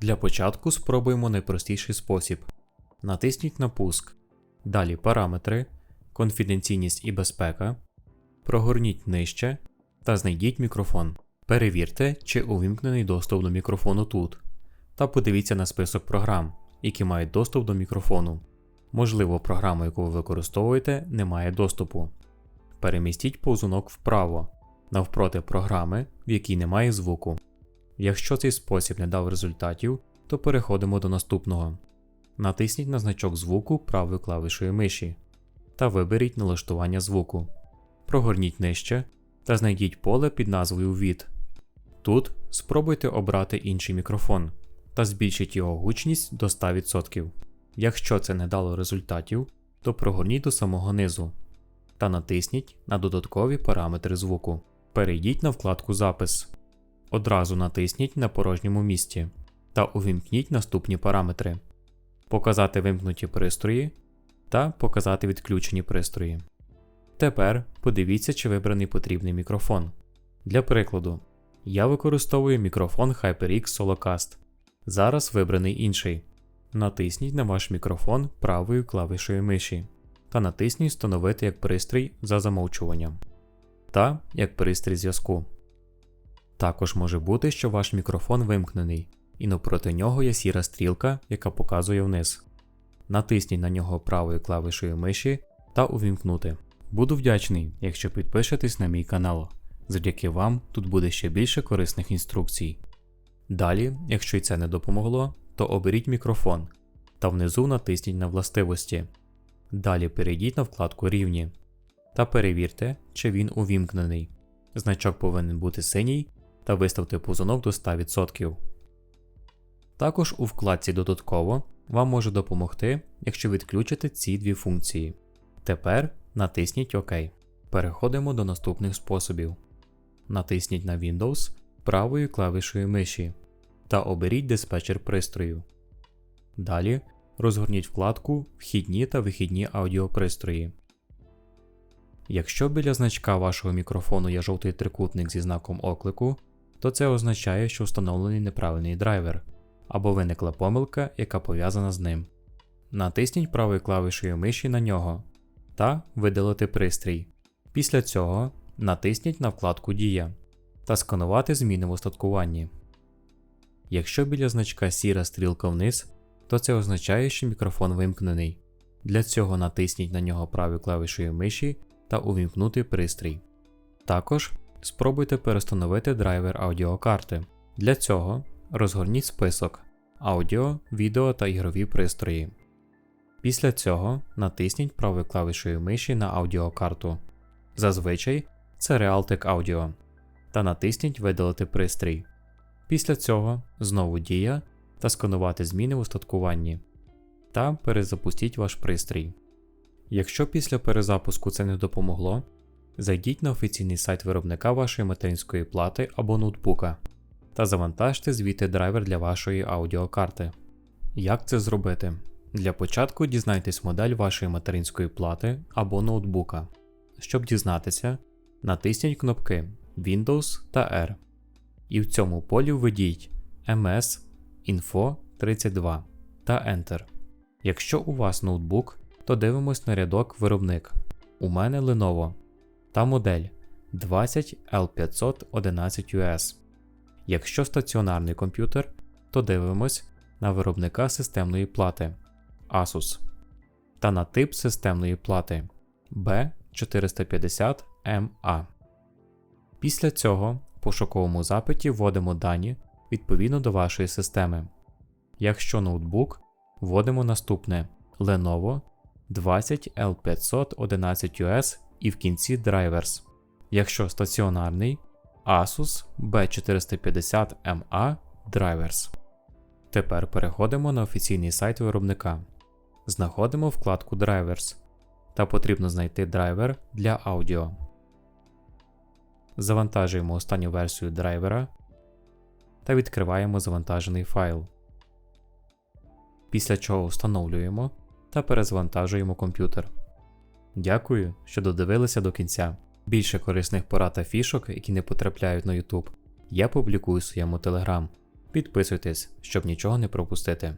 Для початку спробуємо найпростіший спосіб. Натисніть на пуск. Далі параметри, конфіденційність і безпека. Прогорніть нижче та знайдіть мікрофон. Перевірте, чи увімкнений доступ до мікрофону тут. Та подивіться на список програм, які мають доступ до мікрофону. Можливо, програма, яку ви використовуєте, не має доступу. Перемістіть повзунок вправо, навпроти програми, в якій немає звуку. Якщо цей спосіб не дав результатів, то переходимо до наступного. Натисніть на значок звуку правою клавішою миші та виберіть налаштування звуку. Прогорніть нижче та знайдіть поле під назвою від. Тут спробуйте обрати інший мікрофон та збільшіть його гучність до 100%. Якщо це не дало результатів, то прогорніть до самого низу та натисніть на додаткові параметри звуку. Перейдіть на вкладку Запис. Одразу натисніть на порожньому місці та увімкніть наступні параметри: Показати вимкнуті пристрої та Показати відключені пристрої. Тепер подивіться, чи вибраний потрібний мікрофон. Для прикладу, я використовую мікрофон HyperX Solocast. Зараз вибраний інший. Натисніть на ваш мікрофон правою клавішою миші та натисніть Встановити як пристрій за замовчуванням та як пристрій зв'язку. Також може бути, що ваш мікрофон вимкнений, і навпроти нього є сіра стрілка, яка показує вниз. Натисніть на нього правою клавішою миші та увімкнути. Буду вдячний, якщо підпишетесь на мій канал. Завдяки вам тут буде ще більше корисних інструкцій. Далі, якщо й це не допомогло, то оберіть мікрофон та внизу натисніть на властивості. Далі перейдіть на вкладку Рівні та перевірте, чи він увімкнений. Значок повинен бути синій та виставте позунок до 100%. Також у вкладці Додатково вам може допомогти, якщо відключите ці дві функції. Тепер натисніть ОК. Переходимо до наступних способів. Натисніть на Windows правою клавішою миші та оберіть диспетчер пристрою. Далі розгорніть вкладку Вхідні та вихідні аудіопристрої. Якщо біля значка вашого мікрофону є жовтий трикутник зі знаком оклику, то це означає, що встановлений неправильний драйвер або виникла помилка, яка пов'язана з ним. Натисніть правою клавішею миші на нього та видалити пристрій. Після цього натисніть на вкладку Дія та сканувати зміни в остаткуванні. Якщо біля значка сіра стрілка вниз, то це означає, що мікрофон вимкнений. Для цього натисніть на нього правою клавішею миші та увімкнути пристрій. Також спробуйте перестановити драйвер аудіокарти. Для цього розгорніть список аудіо, відео та ігрові пристрої. Після цього натисніть правою клавішею миші на аудіокарту. Зазвичай це Realtek Audio. Та натисніть Видалити пристрій. Після цього знову дія та сканувати зміни в устаткуванні. Та перезапустіть ваш пристрій. Якщо після перезапуску це не допомогло, зайдіть на офіційний сайт виробника вашої материнської плати або ноутбука та завантажте звідти драйвер для вашої аудіокарти. Як це зробити? Для початку дізнайтесь модель вашої материнської плати або ноутбука. Щоб дізнатися, натисніть кнопки Windows та R. І в цьому полі введіть MS Info 32 та Enter. Якщо у вас ноутбук, то дивимось на рядок виробник. У мене Lenovo та модель 20L511US. Якщо стаціонарний комп'ютер, то дивимось на виробника системної плати Asus та на тип системної плати B450MA. Після цього в пошуковому запиті вводимо дані відповідно до вашої системи. Якщо ноутбук, вводимо наступне Lenovo 20L511US і в кінці Drivers. Якщо стаціонарний Asus B450MA Drivers. Тепер переходимо на офіційний сайт виробника. Знаходимо вкладку Drivers та потрібно знайти драйвер для аудіо. Завантажуємо останню версію драйвера та відкриваємо завантажений файл. Після чого встановлюємо та перезвантажуємо комп'ютер. Дякую, що додивилися до кінця. Більше корисних порад та фішок, які не потрапляють на YouTube, я публікую в своєму Telegram. Підписуйтесь, щоб нічого не пропустити.